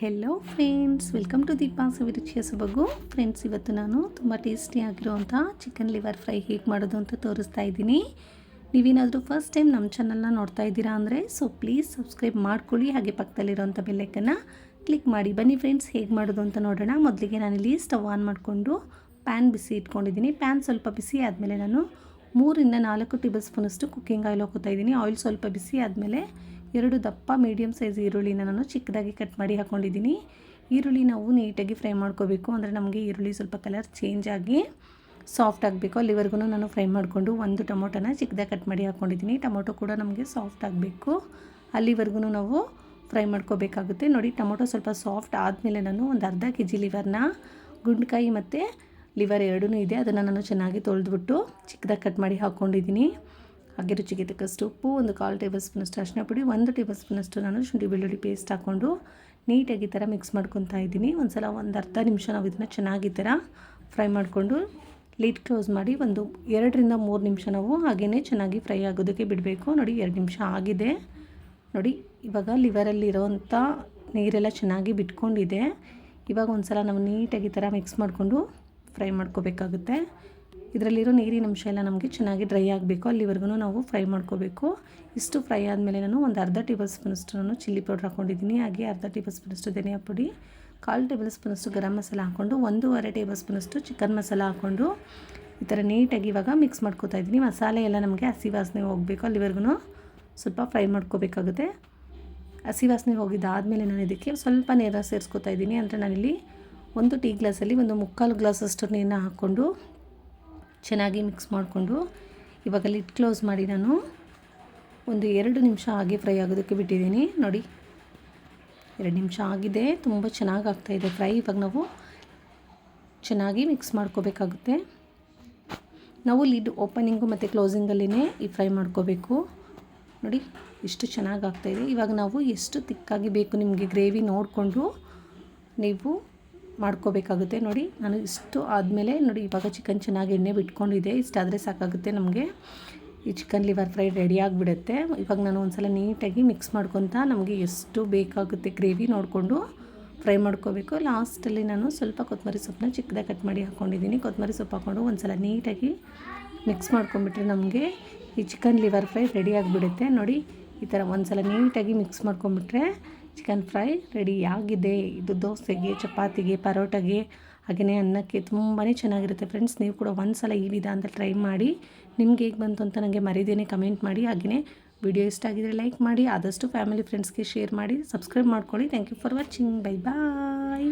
Hello friends welcome to Deepa ಸವಿರುಚಿಯ ಸೊಬಗು friends ಇವತ್ತು ನಾನು ತುಂಬ ಟೇಸ್ಟಿಯಾಗಿರುವಂಥ ಚಿಕನ್ ಲಿವರ್ ಫ್ರೈ ಹೇಗೆ ಮಾಡೋದು ಅಂತ ತೋರಿಸ್ತಾ ಇದ್ದೀನಿ. ನೀವೇನಾದರೂ ಫಸ್ಟ್ ಟೈಮ್ ನಮ್ಮ ಚಾನಲ್ನ ನೋಡ್ತಾ ಇದ್ದೀರಾ ಅಂದರೆ ಸೊ ಪ್ಲೀಸ್ ಸಬ್ಸ್ಕ್ರೈಬ್ ಮಾಡ್ಕೊಳ್ಳಿ. ಹಾಗೆ ಪಕ್ಕದಲ್ಲಿರೋಂಥ ಬೆಲ್ಲೈಕನ್ನು ಕ್ಲಿಕ್ ಮಾಡಿ. ಬನ್ನಿ ಫ್ರೆಂಡ್ಸ್ ಹೇಗೆ ಮಾಡೋದು ಅಂತ ನೋಡೋಣ. ಮೊದಲಿಗೆ ನಾನಿಲ್ಲಿ ಸ್ಟವ್ ಆನ್ ಮಾಡಿಕೊಂಡು ಪ್ಯಾನ್ ಬಿಸಿ ಇಟ್ಕೊಂಡಿದ್ದೀನಿ. ಪ್ಯಾನ್ ಸ್ವಲ್ಪ ಬಿಸಿ ಆದಮೇಲೆ ನಾನು ಮೂರಿಂದ ನಾಲ್ಕು ಟೇಬಲ್ ಸ್ಪೂನಷ್ಟು ಕುಕ್ಕಿಂಗ್ ಆಯಿಲ್ ಹಾಕೋತಾ ಇದ್ದೀನಿ. ಆಯಿಲ್ ಸ್ವಲ್ಪ ಬಿಸಿ ಆದಮೇಲೆ ಎರಡು ದಪ್ಪ ಮೀಡಿಯಮ್ ಸೈಜ್ ಈರುಳ್ಳಿನ ನಾನು ಚಿಕ್ಕದಾಗಿ ಕಟ್ ಮಾಡಿ ಹಾಕ್ಕೊಂಡಿದ್ದೀನಿ ಈರುಳ್ಳಿ ನಾವು ನೀಟಾಗಿ ಫ್ರೈ ಮಾಡ್ಕೋಬೇಕು. ಅಂದರೆ ನಮಗೆ ಈರುಳ್ಳಿ ಸ್ವಲ್ಪ ಕಲರ್ ಚೇಂಜ್ ಆಗಿ ಸಾಫ್ಟ್ ಆಗಬೇಕು. ಅಲ್ಲಿವರೆಗೂ ನಾನು ಫ್ರೈ ಮಾಡಿಕೊಂಡು ಒಂದು ಟೊಮೊಟೊನ ಚಿಕ್ಕದಾಗಿ ಕಟ್ ಮಾಡಿ ಹಾಕ್ಕೊಂಡಿದ್ದೀನಿ ಟೊಮೊಟೊ ಕೂಡ ನಮಗೆ ಸಾಫ್ಟ್ ಆಗಬೇಕು. ಅಲ್ಲಿವರೆಗೂ ನಾವು ಫ್ರೈ ಮಾಡ್ಕೋಬೇಕಾಗುತ್ತೆ. ನೋಡಿ, ಟೊಮೊಟೊ ಸ್ವಲ್ಪ ಸಾಫ್ಟ್ ಆದಮೇಲೆ ನಾನು ಒಂದು ಅರ್ಧ ಕೆ ಜಿ ಲಿವರ್ನ ಗುಂಡ್ಕಾಯಿ ಮತ್ತು ಲಿವರ್ ಎರಡೂ ಇದೆ. ಅದನ್ನು ನಾನು ಚೆನ್ನಾಗಿ ತೊಳೆದ್ಬಿಟ್ಟು ಚಿಕ್ಕದಾಗಿ ಕಟ್ ಮಾಡಿ ಹಾಕ್ಕೊಂಡಿದ್ದೀನಿ ಹಾಗೆ ರುಚಿಗೆ ತಕ್ಕಷ್ಟು ಉಪ್ಪು, ಒಂದು ಕಾಲು ಟೇಬಲ್ ಸ್ಪೂನಷ್ಟು ಅರಿಶಿನ ಪುಡಿ, ಒಂದು ಟೇಬಲ್ ಸ್ಪೂನಷ್ಟು ನಾನು ಶುಂಠಿ ಬೆಳ್ಳುಳ್ಳಿ ಪೇಸ್ಟ್ ಹಾಕ್ಕೊಂಡು ನೀಟಾಗಿ ಈ ಥರ ಮಿಕ್ಸ್ ಮಾಡ್ಕೊತಾ ಇದ್ದೀನಿ. ಒಂದು ಸಲ ಒಂದು ಅರ್ಧ ನಿಮಿಷ ನಾವು ಇದನ್ನು ಚೆನ್ನಾಗಿ ಥರ ಫ್ರೈ ಮಾಡಿಕೊಂಡು ಲೀಟ್ ಕ್ಲೋಸ್ ಮಾಡಿ ಒಂದು ಎರಡರಿಂದ ಮೂರು ನಿಮಿಷ ನಾವು ಹಾಗೆಯೇ ಚೆನ್ನಾಗಿ ಫ್ರೈ ಆಗೋದಕ್ಕೆ ಬಿಡಬೇಕು. ನೋಡಿ ಎರಡು ನಿಮಿಷ ಆಗಿದೆ. ನೋಡಿ ಇವಾಗ ಲಿವರಲ್ಲಿರೋವಂಥ ನೀರೆಲ್ಲ ಚೆನ್ನಾಗಿ ಬಿಟ್ಕೊಂಡಿದೆ. ಇವಾಗ ಒಂದು ಸಲ ನಾವು ನೀಟಾಗಿ ಈ ಥರ ಮಿಕ್ಸ್ ಮಾಡಿಕೊಂಡು ಫ್ರೈ ಮಾಡ್ಕೋಬೇಕಾಗುತ್ತೆ. ಇದರಲ್ಲಿರೋ ನೀರಿನ ಅಂಶ ಎಲ್ಲ ನಮಗೆ ಚೆನ್ನಾಗಿ ಡ್ರೈ ಆಗಬೇಕು. ಅಲ್ಲಿವರೆಗೂ ನಾವು ಫ್ರೈ ಮಾಡ್ಕೋಬೇಕು. ಇಷ್ಟು ಫ್ರೈ ಆದಮೇಲೆ ನಾನು ಒಂದು ಅರ್ಧ ಟೇಬಲ್ ಸ್ಪೂನಷ್ಟು ನಾನು ಚಿಲ್ಲಿ ಪೌಡ್ರ್ ಹಾಕ್ಕೊಂಡಿದ್ದೀನಿ ಹಾಗೆ ಅರ್ಧ ಟೇಬಲ್ ಸ್ಪೂನಷ್ಟು ಧನಿಯಾ ಪುಡಿ, ಕಾಲು ಟೇಬಲ್ ಸ್ಪೂನಷ್ಟು ಗರಂ ಮಸಾಲ ಹಾಕ್ಕೊಂಡು ಒಂದೂವರೆ ಟೇಬಲ್ ಸ್ಪೂನಷ್ಟು ಚಿಕನ್ ಮಸಾಲ ಹಾಕ್ಕೊಂಡು ಈ ಥರ ನೀಟಾಗಿ ಇವಾಗ ಮಿಕ್ಸ್ ಮಾಡ್ಕೋತಾ ಇದ್ದೀನಿ. ಮಸಾಲೆ ಎಲ್ಲ ನಮಗೆ ಹಸಿ ವಾಸನೆ ಹೋಗಬೇಕು. ಅಲ್ಲಿವರೆಗೂ ಸ್ವಲ್ಪ ಫ್ರೈ ಮಾಡ್ಕೋಬೇಕಾಗುತ್ತೆ. ಹಸಿ ವಾಸನೆ ಹೋಗಿದ್ದಾದಮೇಲೆ ನಾನು ಇದಕ್ಕೆ ಸ್ವಲ್ಪ ನೀರನ್ನ ಸೇರಿಸ್ಕೊತಾ ಇದ್ದೀನಿ. ಅಂದರೆ ನಾನಿಲ್ಲಿ ಒಂದು ಟೀ ಗ್ಲಾಸಲ್ಲಿ ಒಂದು ಮುಕ್ಕಾಲು ಗ್ಲಾಸಷ್ಟು ನೀರನ್ನ ಹಾಕ್ಕೊಂಡು ಚೆನ್ನಾಗಿ ಮಿಕ್ಸ್ ಮಾಡಿಕೊಂಡು ಇವಾಗ ಲಿಟ್ ಕ್ಲೋಸ್ ಮಾಡಿ ನಾನು ಒಂದು ಎರಡು ನಿಮಿಷ ಹಾಗೆ ಫ್ರೈ ಆಗೋದಕ್ಕೆ ಬಿಟ್ಟಿದ್ದೀನಿ. ನೋಡಿ, ಎರಡು ನಿಮಿಷ ಆಗಿದೆ. ತುಂಬ ಚೆನ್ನಾಗಿ ಆಗ್ತಾಯಿದೆ ಫ್ರೈ ಇವಾಗ ನಾವು ಚೆನ್ನಾಗಿ ಮಿಕ್ಸ್ ಮಾಡ್ಕೋಬೇಕಾಗುತ್ತೆ. ನಾವು ಲಿಡ್ ಓಪನಿಂಗು ಮತ್ತು ಕ್ಲೋಸಿಂಗಲ್ಲೇ ಈ ಫ್ರೈ ಮಾಡ್ಕೋಬೇಕು. ನೋಡಿ, ಎಷ್ಟು ಚೆನ್ನಾಗಿ ಆಗ್ತಾಯಿದೆ ಇವಾಗ ನಾವು ಎಷ್ಟು ತಿಕ್ಕಾಗಿ ಬೇಕು ನಿಮಗೆ ಗ್ರೇವಿ ನೋಡಿಕೊಂಡು ನೀವು ಮಾಡ್ಕೋಬೇಕಾಗುತ್ತೆ. ನೋಡಿ, ನಾನು ಇಷ್ಟು ಆದಮೇಲೆ ನೋಡಿ, ಇವಾಗ ಚಿಕನ್ ಚೆನ್ನಾಗಿ ಎಣ್ಣೆ ಬಿಟ್ಕೊಂಡಿದೆ ಇಷ್ಟಾದರೆ ಸಾಕಾಗುತ್ತೆ ನಮಗೆ. ಈ ಚಿಕನ್ ಲಿವರ್ ಫ್ರೈ ರೆಡಿ ಆಗಿಬಿಡುತ್ತೆ. ಇವಾಗ ನಾನು ಒಂದು ಸಲ ನೀಟಾಗಿ ಮಿಕ್ಸ್ ಮಾಡ್ಕೊತ ನಮಗೆ ಎಷ್ಟು ಬೇಕಾಗುತ್ತೆ ಗ್ರೇವಿ ನೋಡಿಕೊಂಡು ಫ್ರೈ ಮಾಡ್ಕೋಬೇಕು. ಲಾಸ್ಟಲ್ಲಿ ನಾನು ಸ್ವಲ್ಪ ಕೊತ್ತಂಬರಿ ಸೊಪ್ಪನ್ನ ಚಿಕ್ಕದಾಗಿ ಕಟ್ ಮಾಡಿ ಹಾಕ್ಕೊಂಡಿದ್ದೀನಿ ಕೊತ್ತಂಬರಿ ಸೊಪ್ಪು ಹಾಕ್ಕೊಂಡು ಒಂದು ಸಲ ನೀಟಾಗಿ ಮಿಕ್ಸ್ ಮಾಡ್ಕೊಂಬಿಟ್ರೆ ನಮಗೆ ಈ ಚಿಕನ್ ಲಿವರ್ ಫ್ರೈ ರೆಡಿ ಆಗಿಬಿಡುತ್ತೆ. ನೋಡಿ, ಈ ಥರ ಒಂದು ಸಲ ನೀಟಾಗಿ ಮಿಕ್ಸ್ ಮಾಡ್ಕೊಂಬಿಟ್ರೆ ಚಿಕನ್ ಫ್ರೈ ರೆಡಿ ಆಗಿದೆ. ಇದು ದೋಸೆಗೆ, ಚಪಾತಿಗೆ, ಪರೋಟಗೆ ಹಾಗೆಯೇ ಅನ್ನಕ್ಕೆ ತುಂಬಾ ಚೆನ್ನಾಗಿರುತ್ತೆ ಫ್ರೆಂಡ್ಸ್. ನೀವು ಕೂಡ ಒಂದು ಸಲ ಈ ಟ್ರೈ ಮಾಡಿ, ನಿಮ್ಗೆ ಹೇಗೆ ಬಂತು ಅಂತ ನನಗೆ ಮರಿದೇನೆ ಕಮೆಂಟ್ ಮಾಡಿ. ಹಾಗೆಯೇ ವಿಡಿಯೋ ಇಷ್ಟ ಆಗಿದರೆ ಲೈಕ್ ಮಾಡಿ, ಆದಷ್ಟು ಫ್ಯಾಮಿಲಿ ಫ್ರೆಂಡ್ಸ್ಗೆ ಶೇರ್ ಮಾಡಿ ಸಬ್ಸ್ಕ್ರೈಬ್ ಮಾಡ್ಕೊಳ್ಳಿ. Thank you for watching bye bye